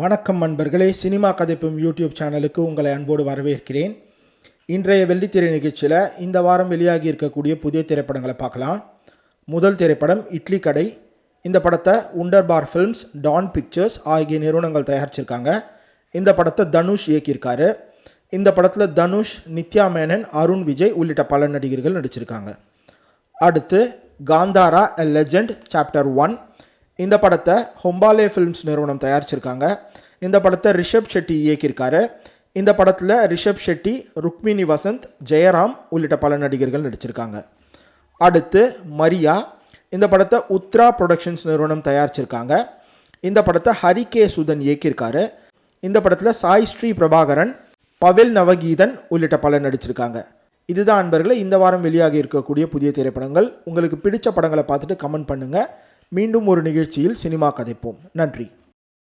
வணக்கம் நண்பர்களே cinema கதைப்பும் YouTube சேனலுக்கு உங்களை அன்போடு வரவேற்கிறேன். இன்றைய வெள்ளித்திரை நிகழ்ச்சியில் இந்த வாரம் வெளியாகி இருக்கக்கூடிய புதிய திரைப்படங்களை பார்க்கலாம். முதல் திரைப்படம் இட்லி கடை. இந்த படத்தை உண்டர்பார் ஃபில்ம்ஸ் டான் பிக்சர்ஸ் ஆகிய நிறுவனங்கள் தயாரிச்சிருக்காங்க. இந்த படத்தை தனுஷ் இயக்கியிருக்காரு. இந்த படத்தில் தனுஷ் நித்யா மேனன் அருண் விஜய் உள்ளிட்ட பல நடிகர்கள் நடிச்சிருக்காங்க. அடுத்து Kantara a legend chapter one இந்த படத்தை ஹொம்பாலே ஃபிலிம்ஸ் நிறுவனம் தயாரிச்சிருக்காங்க. இந்த படத்தை ரிஷப் ஷெட்டி இயக்கியிருக்காரு. இந்த படத்தில் ரிஷப் ஷெட்டி ருக்மிணி வசந்த் ஜெயராம் உள்ளிட்ட பல நடிகர்கள் நடிச்சிருக்காங்க. அடுத்து மரியா. இந்த படத்தை உத்ரா ப்ரொடக்ஷன்ஸ் நிறுவனம் தயாரிச்சிருக்காங்க. இந்த படத்தை ஹரி கே சுதன் இயக்கியிருக்காரு. இந்த படத்தில் சாய் ஸ்ரீ பிரபாகரன் பவில் நவகீதன் உள்ளிட்ட பலர் நடிச்சிருக்காங்க. இதுதான் அன்பர்களே இந்த வாரம் வெளியாகி இருக்கக்கூடிய புதிய திரைப்படங்கள். உங்களுக்கு பிடிச்ச படங்களை பார்த்துட்டு கமெண்ட் பண்ணுங்கள் மீண்டும் ஒரு நிகழ்ச்சியில் சினிமா கதைப்போம். நன்றி.